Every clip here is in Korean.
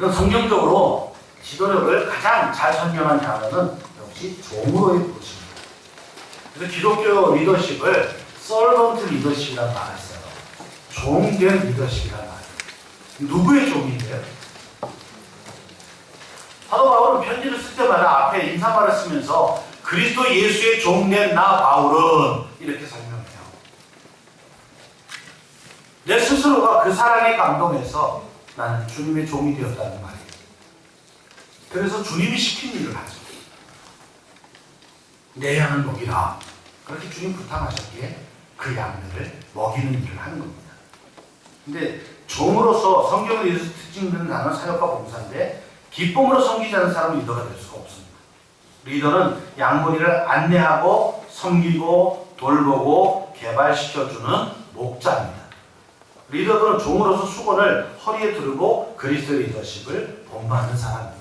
그럼 성경적으로 지도력을 가장 잘 설명한 단어는 역시 종으로의 부르심입니다. 그래서 기독교 리더십을 서번트 리더십이라는 말을 써요. 종된 리더십이라는 말이에요. 누구의 종인데요? 사도 바울은 편지를 쓸 때마다 앞에 인사말을 쓰면서 그리스도 예수의 종된 나 바울은 이렇게 설명해요. 내 스스로가 그 사랑에 감동해서 나는 주님의 종이 되었다는 말이에요. 그래서 주님이 시킨 일을 하죠. 내 양을 먹이라. 그렇게 주님 부탁하셨기에 그 양들을 먹이는 일을 하는 겁니다. 근데 종으로서 성경을 위해서 특징되는 단어 사역과 봉사인데 기쁨으로 섬기지 않는 사람은 리더가 될 수가 없습니다. 리더는 양머리를 안내하고 섬기고 돌보고 개발시켜주는 목자입니다. 리더들은 종으로서 수건을 허리에 두르고 그리스도 리더십을 본받는 사람입니다.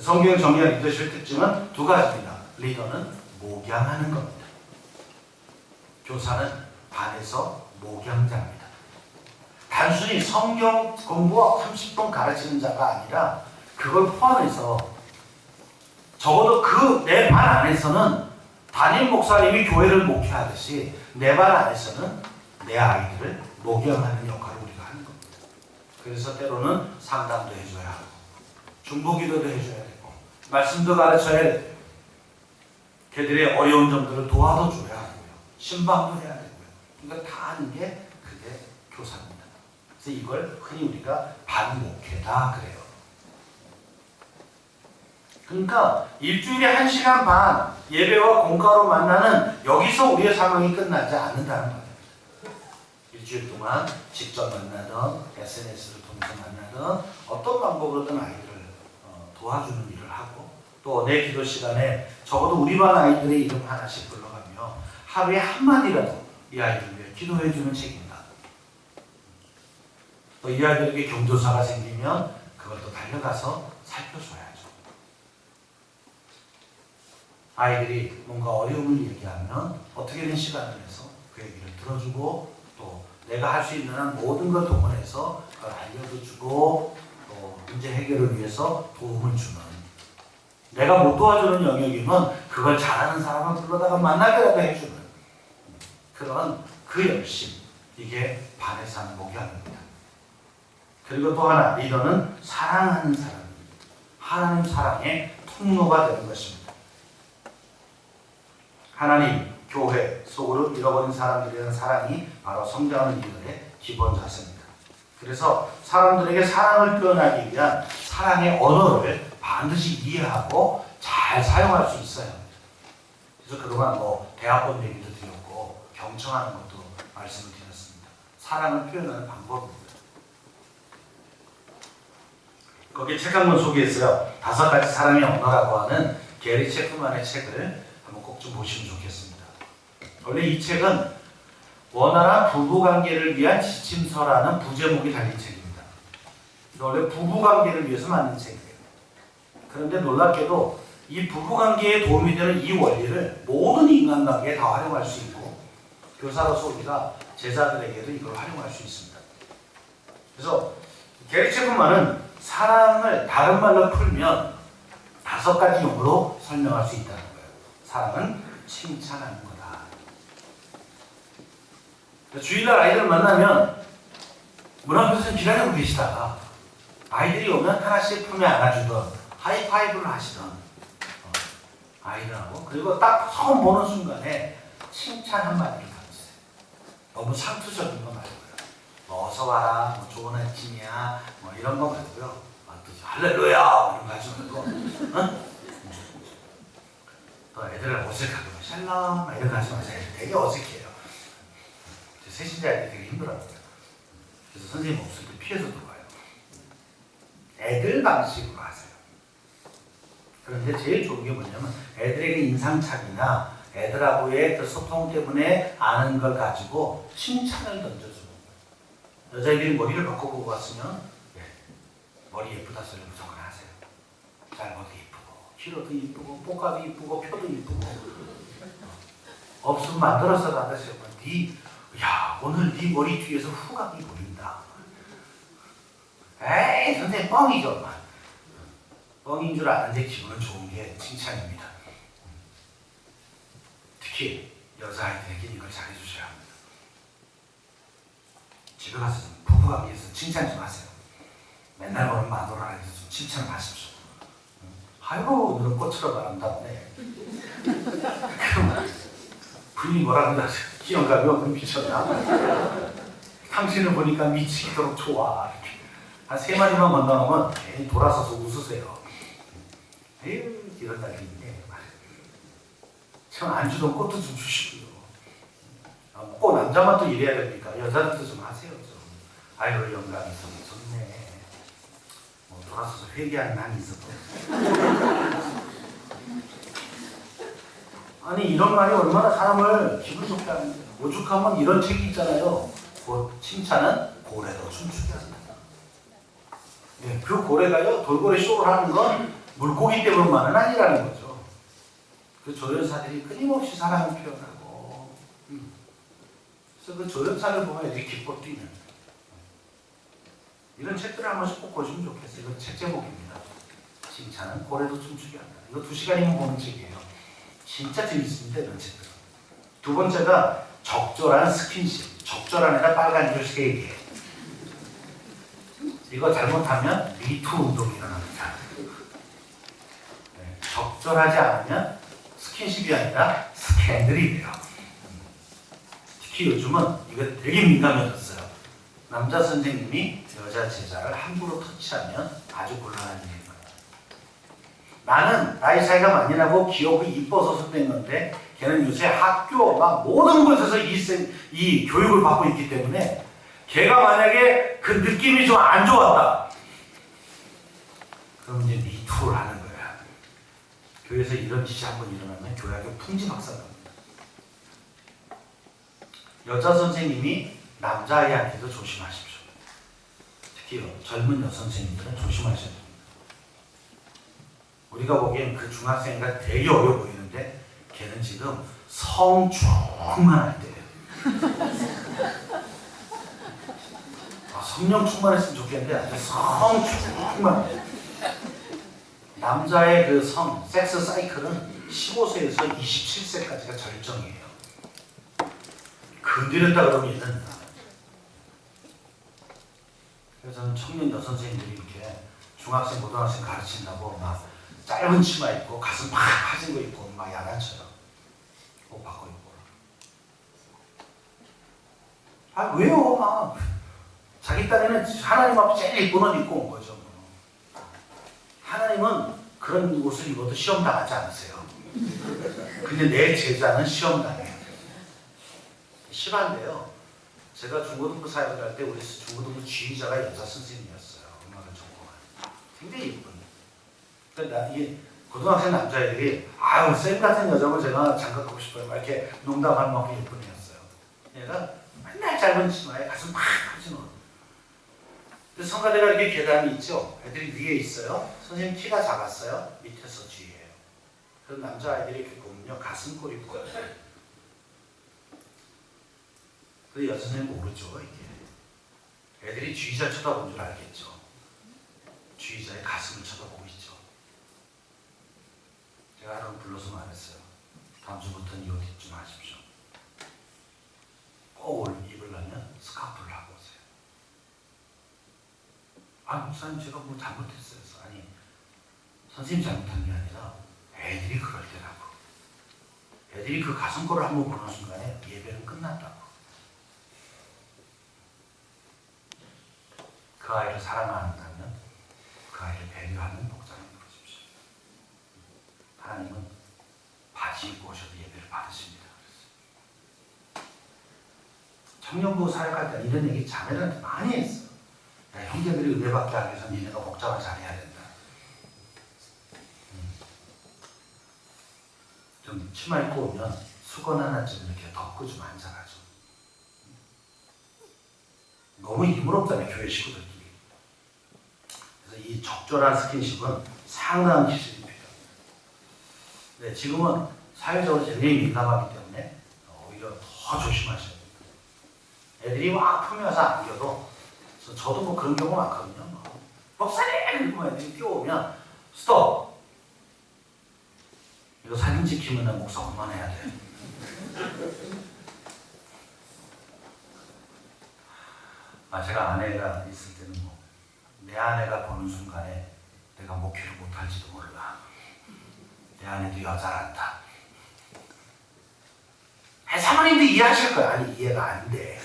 성경 정의한 리더십의 특징은 두 가지입니다. 리더는 목양하는 겁니다. 교사는 반에서 목양자입니다. 단순히 성경 공부 30분 가르치는 자가 아니라 그걸 포함해서 적어도 그 내 반 안에서는 담임 목사님이 교회를 목회하듯이 내 반 안에서는 내 아이들을 목양하는 역할을 우리가 하는 겁니다. 그래서 때로는 상담도 해줘야 하고 중보기도도 해줘야 되고 말씀도 가르쳐야 되고 걔들의 어려운 점들을 도와도 줘야 하고요. 신방도 해야 되고요. 그러니까 다 하는 게 그게 교사입니다. 그래서 이걸 흔히 우리가 반목회다 그래요. 그러니까 일주일에 한 시간 반 예배와 공과로 만나는 여기서 우리의 상황이 끝나지 않는다는 거예요. 일주일 동안 직접 만나든 SNS를 통해서 만나든 어떤 방법으로든 아이들을 어, 도와주는 일을 하고 또 내 기도 시간에 적어도 우리 반 아이들의 이름 하나씩 불러가며 하루에 한마디라도 이 아이들 위해 기도해 주는 책임이다. 또 이 아이들에게 경조사가 생기면 그걸 또 달려가서 살펴줘야죠. 아이들이 뭔가 어려움을 얘기하면 어떻게든 시간을 내서 그 얘기를 들어주고 또 내가 할 수 있는 한 모든 걸 동원해서 그걸 알려도 주고 또 문제 해결을 위해서 도움을 주는 내가 못 도와주는 영역이면 그걸 잘하는 사람을 불러다가 만나게라도 해주는 그런 그 열심 이게 반에서 하는 목양입니다. 그리고 또 하나 리더는 사랑하는 사람입니다. 하나님 사랑의 통로가 되는 것입니다. 하나님, 교회 속으로 잃어버린 사람들에 대한 사랑이 바로 성장하는 리더의 기본 자세입니다. 그래서 사람들에게 사랑을 표현하기 위한 사랑의 언어를 반드시 이해하고 잘 사용할 수 합니다. 그래서 그동안 뭐 대학원 얘기도 드렸고 경청하는 것도 말씀을 드렸습니다. 사랑을 표현하는 방법입니다. 거기에 책 한 권 소개했어요. 다섯 가지 사랑의 언어라고 하는 게리 체프만의 책을 한번 꼭 좀 보시면 좋겠습니다. 원래 이 책은 원활한 부부관계를 위한 지침서라는 부제목이 달린 책입니다. 원래 부부관계를 위해서 만든 책이에요. 그런데 놀랍게도 이 부부관계에 도움이 되는 이 원리를 모든 인간관계에 다 활용할 수 있고 교사로서 우리가 제자들에게도 이걸 활용할 수 있습니다. 그래서 게리 체프만은 사랑을 다른 말로 풀면 다섯 가지 용어로 설명할 수 있다는 거예요. 사랑은 칭찬하는 거다. 주일날 아이들 만나면 문 앞에서 기다리고 계시다가 아이들이 오면 하나씩 품에 안아주던 하이파이브를 하시던 어, 아이들하고 그리고 딱 처음 보는 순간에 칭찬 한마디를 받으세요. 너무 상투적인 거 말고요. 뭐 어서 와라, 뭐 좋은 아침이야, 뭐 이런 거 말고요. 아, 또 할렐루야 이런 거 하지 말고 어? 또 애들을 어색하게 뭐 샬롬 거 하지 마세요. 되게 어색해요. 세신자애들이 되게 힘들어하고요. 그래서 선생님 없을 때 피해서 들어와요. 애들 방식으로 하세요. 그런데 제일 좋은 게 뭐냐면 애들에게 인상착의나 애들하고의 그 소통 때문에 아는 걸 가지고 칭찬을 던져주는 거예요. 여자애들이 머리를 바꿔보고 왔으면 네, 머리 예쁘다 소리 무조건 하세요. 짧아도 이쁘고 길어도 이쁘고 복합이 이쁘고 표도 이쁘고 없으면 만들어서 나가시면 네, 야 오늘 네 머리 뒤에서 후각이 보인다. 에이 선생님 뻥이죠. 막. 뻥인 줄 아는데 기분은 좋은 게 칭찬입니다. 특히 여자아이들에게 이걸 잘해주셔야 합니다. 집에 가서 좀 부부관계에서 칭찬 좀 하세요. 맨날 보는 마누라에서 좀 칭찬을 하십시오. 아이고 오늘은 꽃처럼 아름답네. 그럼 부인이 뭐라 그러나 기억감이 없는 미쳤나? 당신을 보니까 미치도록 좋아. 이렇게. 한 세 마리만 건너놓으면 괜히 돌아서서 웃으세요. 에휴 이런 날이 있네. 참안 주던 꽃도 좀 주시고요. 아, 꼭 남자만 또 이래야 됩니까? 여자들도 좀 하세요. 좀. 아이고 영감이 좀 좋네. 뭐 돌아서서 회개하는 한이 있어도. 아니 이런 말이 얼마나 사람을 기분 좋게 하는데 오죽하면 이런 책이 있잖아요. 곧 칭찬은 고래도 춤추게 한다. 예, 그 고래가요 돌고래 쇼를 하는 건 물고기 때문만은 아니라는 거죠. 그 조연사들이 끊임없이 사랑을 표현하고 음. 그래서 그 조연사를 보면 이렇게 기뻐 뛰는 이런 책들을 한 번씩 꼭 보시면 좋겠어요. 이건 책 제목입니다. 칭찬은 고래도 춤추게 한다. 이거 두 시간이면 보는 책이에요. 진짜 재밌습니다. 이런 책들. 두 번째가 적절한 스킨십. 적절한 애가 빨간 줄세 개. 이거 잘못하면 미투 운동이 일어납니다. 네, 적절하지 않으면 스킨십이 아니라 스캔들이 돼요. 특히 요즘은 이거 되게 민감해졌어요. 남자 선생님이 여자 제자를 함부로 터치하면 아주 곤란한 거예요. 나는 나이 차이가 많이 나고 기억이 이뻐서 선배인데 걔는 요새 학교 막 모든 곳에서 이, 생- 이 교육을 받고 있기 때문에 걔가 만약에 그 느낌이 좀 안 좋았다. 그럼 이제 미투를 하는 거야. 교회에서 이런 짓이 한번 일어나면 교회학교 풍지박산 납니다. 여자 선생님이 남자아이한테도 조심하십시오. 특히 젊은 여선생님들은 조심하셔야 됩니다. 우리가 보기엔 그 중학생이가 되게 어려 보이는데 걔는 지금 성충만 할 때예요. 아, 성령 충만했으면 좋겠는데 성충만. 남자의 그 성, 섹스 사이클은 15세에서 27세까지가 절정이에요. 건드렸다 그러면 얘는 그래서 저는 청년 여선생님들이 이렇게 중학생, 고등학생 가르친다고 막 짧은 치마 입고 가슴 팍 파진 거 입고 막 야단쳐요. 옷 바꿔 입고. 아 왜요? 막 자기 딴에는 하나님 앞에 제일 이쁜 옷 입고 온 거죠. 뭐. 하나님은 그런 옷을 입어도 시험 당하지 않으세요. 근데 내 제자는 시험 당해요. 심한데요. 제가 중고등부 사역을 할 때 우리 중고등부 지휘자가 여자 선생님이었어요. 음악을 전공한. 굉장히 예쁜. 그러니까 이 고등학생 남자애들이 아유 쌤 같은 여자고 제가 장가 가고 싶어요. 막 이렇게 농담할 만큼 예쁜 애였어요. 얘가 맨날 짧은 치마에 가슴 팍 파진 옷. 근데 성가대가 이렇게 계단이 있죠. 애들이 위에 있어요. 선생님 키가 작았어요. 밑에서 뒤에요. 그럼 남자아이들이 이렇게 보면요. 가슴골이 보여요. 근데 여선생님 모르죠 이게. 애들이 쥐자 쳐다본 줄 알겠죠. 쥐자의 가슴을 쳐다보고 있죠. 제가 하루 불러서 말했어요. 다음 주부터는 이옷 입지 마십시오. 꼭 올- 입으려면 스카프를 하고 오세요. 아 목사님 제가 뭐 잘못했어요. 아니 선생님 잘못한 게 아니라 애들이 그럴 때라고. 애들이 그 가슴골을 한번 보는 순간에 예배는 끝났다고. 그 아이를 사랑한다면 그 아이를 배려하는 목자를 입으십시오. 하나님은 바지 입고 오셔도 예배를 받으십니다. 청년부 사역할 때 이런 얘기 자매들한테 많이 했어. 야, 형제들이 은혜받게 하기 위해서 니네가 목장을 잘해야 된다. 음. 좀 치마 입고 오면 수건 하나쯤 이렇게 덮고 좀 앉아가지고. 너무 힘으롭잖아요, 교회 식구들끼리. 그래서 이 적절한 스킨십은 상당한 기술이 필요합니다. 네, 지금은 사회적으로 굉장히 민감하기 때문에 오히려 더 조심하셔야 됩니다. 애들이 막 품면서 안겨도 저- 저도 뭐 그런 경우 많거든요. 뭐 목사님! 이러면 애들이 뛰어오면 스톱! 이거 사진 찍히면 나 목사 그만해야 돼. 아, 제가 아내가 있을 때는 뭐, 내 아내가 보는 순간에 내가 목회를 못할지도 몰라. 내 아내도 여자란다. 아, 사모님도 이해하실 거야. 아니, 이해가 안 돼.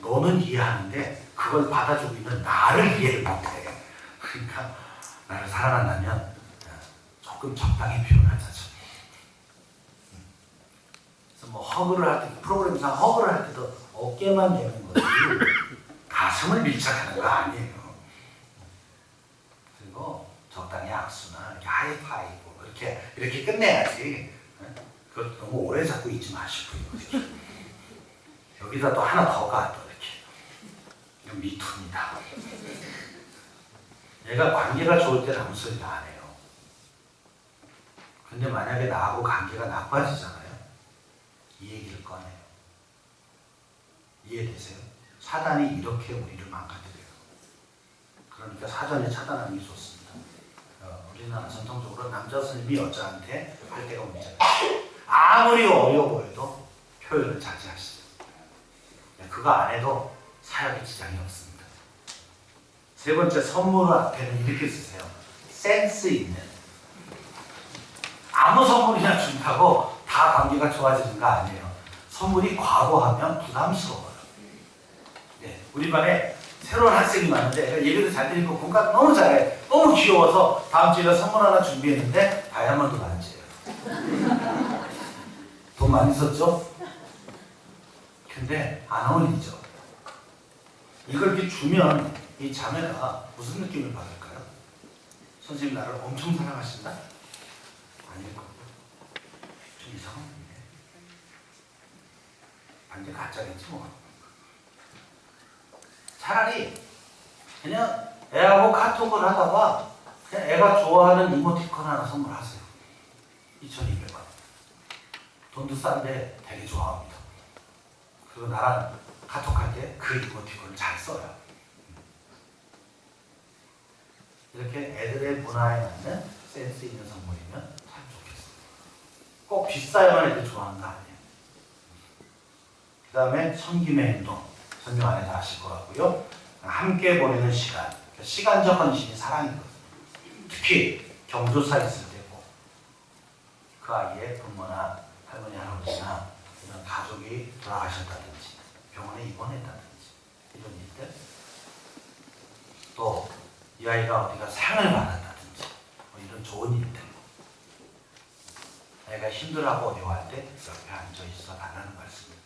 너는 이해하는데, 그걸 받아주고 있는 나를 이해를 못해. 그러니까, 나를 사랑한다면, 조금 적당히 표현하자. 좀. 그래서 뭐 허그를 할 때, 프로그램상 허그를 할 때도 어깨만 대는 거지 가슴을 밀착하는 거 아니에요. 그리고 적당히 악수나 하이파이브 이렇게 이렇게 끝내야지. 그것 너무 오래 잡고 있지 마시고요. 여기다 또 하나 더 가, 또 이렇게. 미투입니다. 얘가 관계가 좋을 때는 아무 소리도 안 해요. 근데 만약에 나하고 관계가 나빠지잖아요. 이 얘기를 꺼내요. 이해되세요? 사단이 이렇게 우리를 망가뜨려요. 그러니까 사전에 차단하는 게 좋습니다. 어, 우리나라 전통적으로 남자 스님이 여자한테 할 때가 문제예요. 아무리 어려워 보여도 표현을 자제하시죠. 그거 안 해도 사역에 지장이 없습니다. 세 번째 선물 앞에는 이렇게 쓰세요. 센스 있는. 아무 선물이나 준다고 다 관계가 좋아지는 거 아니에요. 선물이 과거하면 부담스러워요. 네, 우리 반에 새로운 학생이 왔는데 예배도 잘 드리고 공감 너무 잘해. 너무 귀여워서 다음 주에 선물 하나 준비했는데 다이아몬드 반지예요. 돈 많이 썼죠? 근데 안 어울리죠. 이걸 이렇게 주면 이 자매가 무슨 느낌을 받을까요? 선생님 나를 엄청 사랑하신다? 아닐 거고 좀 이상한데 반지 가짜겠지 뭐 차라리 그냥 애하고 카톡을 하다가 그냥 애가 좋아하는 이모티콘 하나 선물하세요 2,200원 돈도 싼데 되게 좋아합니다 그리고 나랑 카톡할 때 그 이모티콘을 잘 써요. 이렇게 애들의 문화에 맞는 센스 있는 선물이면 참 좋겠어요 꼭 비싸야만 애들 좋아하는 거 아니에요. 그 다음에 섬김의 행동. 설명 안 해서 아실 것 같고요. 함께 보내는 시간. 그러니까 시간적 헌신이 사랑이거든요 특히 경조사 있을 때고 그 아이의 부모나 할머니 할아버지나 가족이 돌아가셨다든지 병원에 입원했다든지 이런 일들. 또 이 아이가 어디가 상을 받았다든지 뭐 이런 좋은 일들. 애가 힘들어하고 어려워할 때 옆에 앉아 있어 달라는 말씀입니다